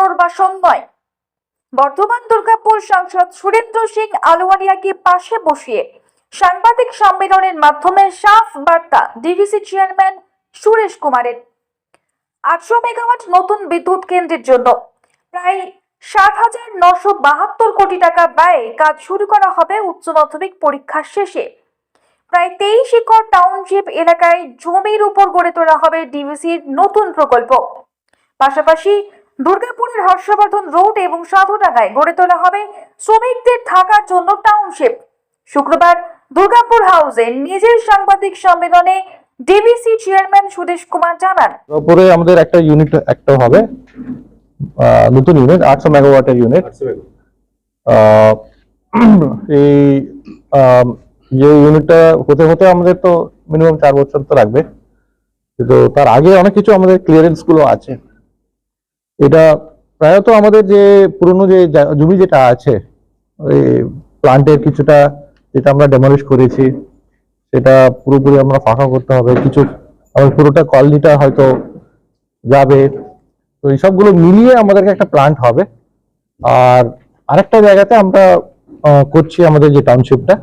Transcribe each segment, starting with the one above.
পুনর্বাসন নয় বর্ধমান দুর্গাপুর সাংসদ সুরেন্দ্র সিং আলোয়ারিয়াকে পাশে বসিয়ে সাংবাদিক সম্মেলনের মাধ্যমে সাফ বার্তা ডিভিসি চেয়ারম্যান সুরেশ কুমারের। আটশো মেগাওয়াট নতুন বিদ্যুৎ কেন্দ্রের জন্য প্রায় সাত হাজার নশো বাহাত্তর কোটি টাকা ব্যয়ে কাজ শুরু করা হবে উচ্চ মাধ্যমিক পরীক্ষা শেষে। প্রায় তেইশ একর টাউনশিপ এলাকায় জমির উপর গড়ে তোলা হবে ডিভিসির নতুন প্রকল্প। পাশাপাশি দুর্গাপুরের হর্ষবর্ধন রোড এবং সাধুডাঙ্গায় গড়ে তোলা হবে শ্রমিকদের থাকার জন্য টাউনশিপ। শুক্রবার দুর্গাপুর হাউসে নিজের সাংবাদিক সম্মেলনে ডিভিসি চেয়ারম্যান সুদেশ কুমার জানান তারপরে আমাদের একটা ইউনিট একটা হবে নতুন ইউনিট আটশো মেগাওয়াটের ইউনিট এই যে ইউনিটটা হতে হতে আমাদের তো মিনিমাম চার বছর তো লাগবে। কিন্তু তার আগে অনেক কিছু আমাদের ক্লিয়ারেন্সগুলো আছে। এটা প্রায়ত আমাদের যে পুরনো যে জমি যেটা আছে, ওই প্লান্টের কিছুটা যেটা আমরা ডেমলিশ করেছি, সেটা পুরোপুরি আমরা ফাঁকা করতে হবে। কিছু, আমার পুরোটা কলোনিটা হয়তো যাবে। তো এই সবগুলো মিলিয়ে আমাদেরকে একটা প্লান্ট হবে। আর আরেকটা জায়গাতে আমরা করছি আমাদের যে টাউনশিপটা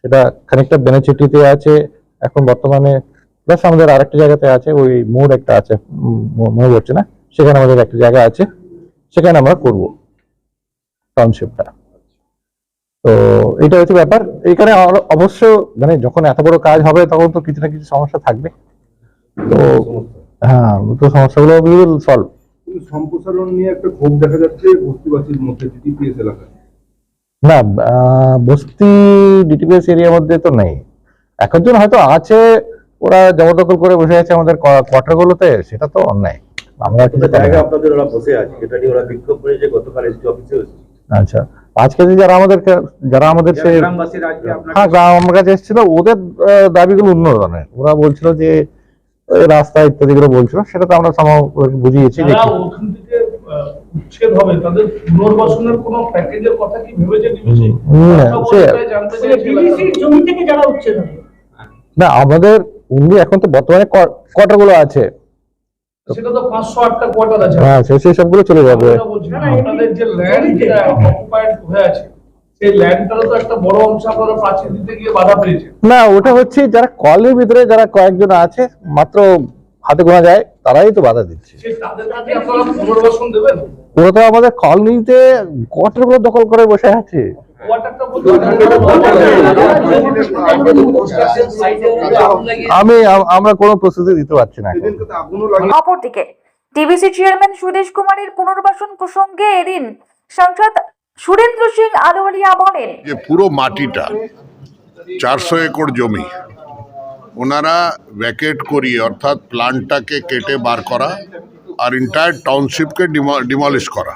সেটা খানিকটা বেনাচিটিতে আছে। এখন বর্তমানে প্লাস আমাদের আরেকটা জায়গাতে আছে, ওই মোড় একটা আছে মনে পড়ছে না? সেখানে আমাদের একটা জায়গা আছে সেখানে আমরা করব টাউনশিপটা তো এটা হচ্ছে ব্যাপার। এখানে অবশ্য মানে যখন এত বড় কাজ হবে তখন তো কিছু না কিছু সমস্যা থাকবে। তো হ্যাঁ তো সমস্যাগুলো উইল সলভ সম্প্রসারণ নিয়ে একটা ক্ষোভ দেখা যাচ্ছে বস্তিবাসীর মধ্যে টিপিএস এলাকায়। না বস্তি ডিটিপিএস এরিয়ার মধ্যে তো নেই। একজন হয়তো আছে ওরা জবরদখল করে বসে আছে আমাদের কোয়ার্টার গুলোতে সেটা তো অন্যায়। আমরা করি জায়গা আপনাদের ওরা বসে আছে যেটা নিয়ে ওরা বিক্ষোভ করেছে গতকাল এসডি অফিসে আচ্ছা আজকে যারা আমাদের যারা আমাদের সে হ্যাঁ গ্রাম আমার কাছে এসেছিল ওদের দাবিগুলো অন্য ধরনের ওরা বলছিল যে রাস্তা ইত্যাদি গুলো বলছিল সেটা তো আমরা ওদেরকে বুঝিয়েছি যে যারা ওখান থেকে আহ, উচ্ছেদ হবে তাদের পুনর্বাসনের কোনো প্যাকেজের কথা কি ভেবেছে ডিবিসি হুম, সে- জানতে চাইছি ডিভিসি জমি থেকে যারা উচ্ছেদ হবে। না আমাদের উনি এখন তো বর্তমানে কোয়ার্টারগুলো আছে। সেটা তো পাঁচশো আটটা কোয়ার্টার আছে। হ্যাঁ সেই সবগুলো চলে যাবে। না, আপনাদের যে ল্যান্ড যেটা অকুপাইড হয়ে আছে সেই ল্যান্ডটারও তো একটা বড় অংশ আপনারা প্রাচীর দিতে গিয়ে বাধা পেয়েছে। না ওটা হচ্ছে যারা কলের ভিতরে যারা কয়েকজন আছে মাত্র হাতে গোনা যায় তারাই তো বাধা দিচ্ছে। ওরা তো আমাদের কলোনিতে কোয়ার্টারগুলো দখল করে বসে আছে। আমি আমরা কোনো প্রস্তুতি দিতে পারছি না এখন। সেদিনকে তো আগুনও লাগে অপরদিকে ডিভিসি চেয়ারম্যান সুদেশ কুমারের পুনর্বাসন প্রসঙ্গে এদিন সাংসদ সুরেন্দ্র সিং আলোয়ারিয়া বলেন যে পুরো মাটিটা চারশো একর জমি ওনারা ভ্যাকেট করিয়ে অর্থাৎ প্লান্টটাকে কেটে বার করা আর ইন্টায়ার টাউনশিপকে ডিমলিশ করা।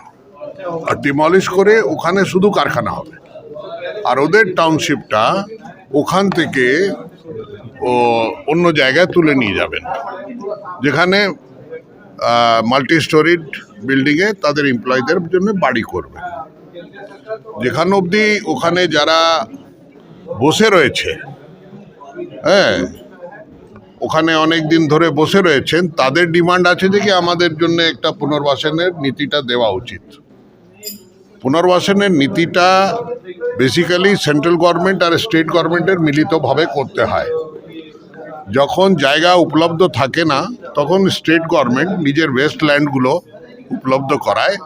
আর ডিমলিশ করে ওখানে শুধু কারখানা হবে। আর ওদের টাউনশিপটা ওখান থেকে, ও, অন্য জায়গায় তুলে নিয়ে যাবেন। যেখানে মাল্টি স্টোরিড বিল্ডিংয়ে তাদের এমপ্লয়ীদের জন্য বাড়ি করবে। যেখানে অবধি ওখানে যারা বসে রয়েছে হ্যাঁ ওখানে অনেক দিন ধরে বসে রয়েছেন, তাদের ডিমান্ড আছে যে কি আমাদের জন্য একটা পুনর্বাসনের নীতিটা দেওয়া উচিত। পুনর্বাসনের নীতিটা বেসিক্যালি সেন্ট্রাল গভর্নমেন্ট আর স্টেট গভর্নমেন্টের মিলিতভাবে করতে হয়। যখন জায়গা উপলব্ধ থাকে না, তখন স্টেট গভর্নমেন্ট নিজের ওয়েস্ট ল্যান্ডগুলো উপলব্ধ করায়।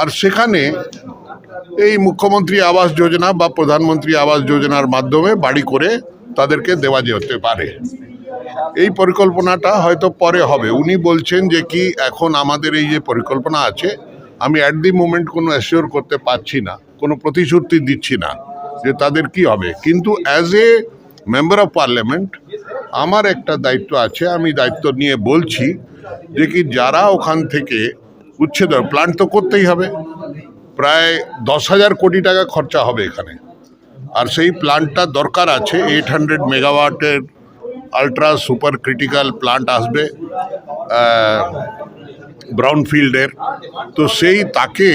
আর সেখানে এই মুখ্যমন্ত্রী আবাস যোজনা বা প্রধানমন্ত্রী আবাস যোজনার মাধ্যমে বাড়ি করে তাদেরকে দেওয়া যেতে পারে। এই পরিকল্পনাটা হয়তো পরে হবে। উনি বলছেন যে কি এখন আমাদের এই যে পরিকল্পনা আছে আমি অ্যাট দি মোমেন্ট কোনো অ্যাসিওর করতে পারছি না, কোনো প্রতিশ্রুতি দিচ্ছি না যে তাদের কি হবে। কিন্তু as a member of parliament আমার একটা দায়িত্ব আছে, আমি দায়িত্ব নিয়ে বলছি যে কি যারা ওখান থেকে উচ্ছেদ প্ল্যান তো করতেই হবে, প্রায় দশ হাজার কোটি টাকা খরচা হবে এখানে। আর সেই প্ল্যান্টটা দরকার আছে এইট হান্ড্রেড মেগাওয়াটের আলট্রা সুপার ক্রিটিক্যাল প্ল্যান্ট আসবে ব্রাউনফিল্ডের তো সেই তাকে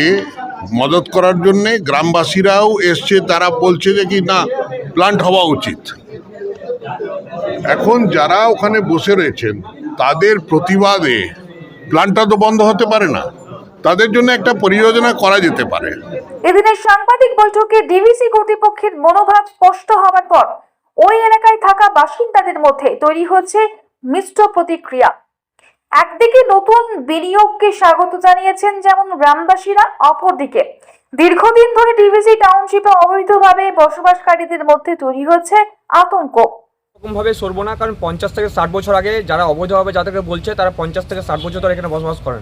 মদত করার জন্যে গ্রামবাসীরাও এসছে, তারা বলছে যে কি না প্লান্ট হওয়া উচিত। এখন যারা ওখানে বসে রয়েছেন, তাদের প্রতিবাদে প্ল্যান্টটা তো বন্ধ হতে পারে না। তাদের জন্য একটা পরিযোজনা করা যেতে পারে। এদিনের সাংবাদিক বৈঠকে ডিভিসি কর্তৃপক্ষের মনোভাব স্পষ্ট হওয়ার পর, ওই এলাকায় থাকা বাসিন্দাদের মধ্যে তৈরি হচ্ছে মিশ্র প্রতিক্রিয়া। একদিকে নতুন বিনিয়োগকে স্বাগত জানিয়েছেন যেমন গ্রামবাসীরা, অপরদিকে দীর্ঘদিন ধরে ডিভিসি টাউনশিপে অবৈধভাবে বসবাসকারীদের মধ্যে তৈরি হচ্ছে আতঙ্ক। এরকমভাবে সরবো না, কারণ পঞ্চাশ থেকে ষাট বছর আগে যারা অবৈধভাবে যাদেরকে বলছে, তারা পঞ্চাশ থেকে ষাট বছর ধরে এখানে বসবাস করেন।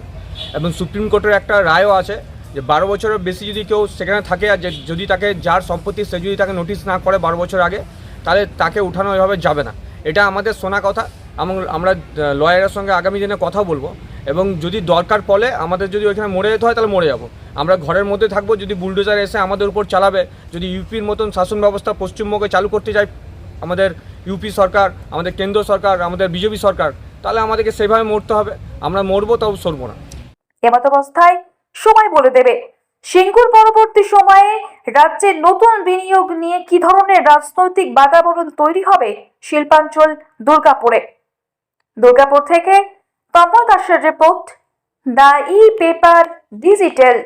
এবং সুপ্রিম কোর্টের একটা রায়ও আছে যে বারো বছরের বেশি যদি কেউ সেখানে থাকে আর যদি তাকে যার সম্পত্তি সে যদি তাকে নোটিশ না করে বারো বছর আগে, তাহলে তাকে উঠানো এভাবে যাবে না। এটা আমাদের শোনা কথা। আমরা লয়ারের সঙ্গে আগামী দিনে কথা বলব এবং যদি দরকার পড়ে আমাদের যদি ওইখানে মরে যেতে হয় তাহলে মরে যাব। আমরা ঘরের মধ্যে থাকব, যদি বুলডোজার এসে আমাদের উপর চালাবে, যদি ইউপির মতন শাসন ব্যবস্থা পশ্চিমবঙ্গে চালু করতে যায় আমাদের ইউপি সরকার, আমাদের কেন্দ্র সরকার, আমাদের বিজেপি সরকার, তাহলে আমাদেরকে সেভাবে মরতে হবে। আমরা মরবো তাও সরবো না। এমত অবস্থায় সময় বলে দেবে। সিঙ্গুর পরবর্তী সময়ে রাজ্যে নতুন বিনিয়োগ নিয়ে কি ধরনের রাজনৈতিক বাতাবরণ তৈরি হবে শিল্পাঞ্চল দুর্গাপুরে? দুর্গাপুর থেকে তপন দাসের report the E paper digital.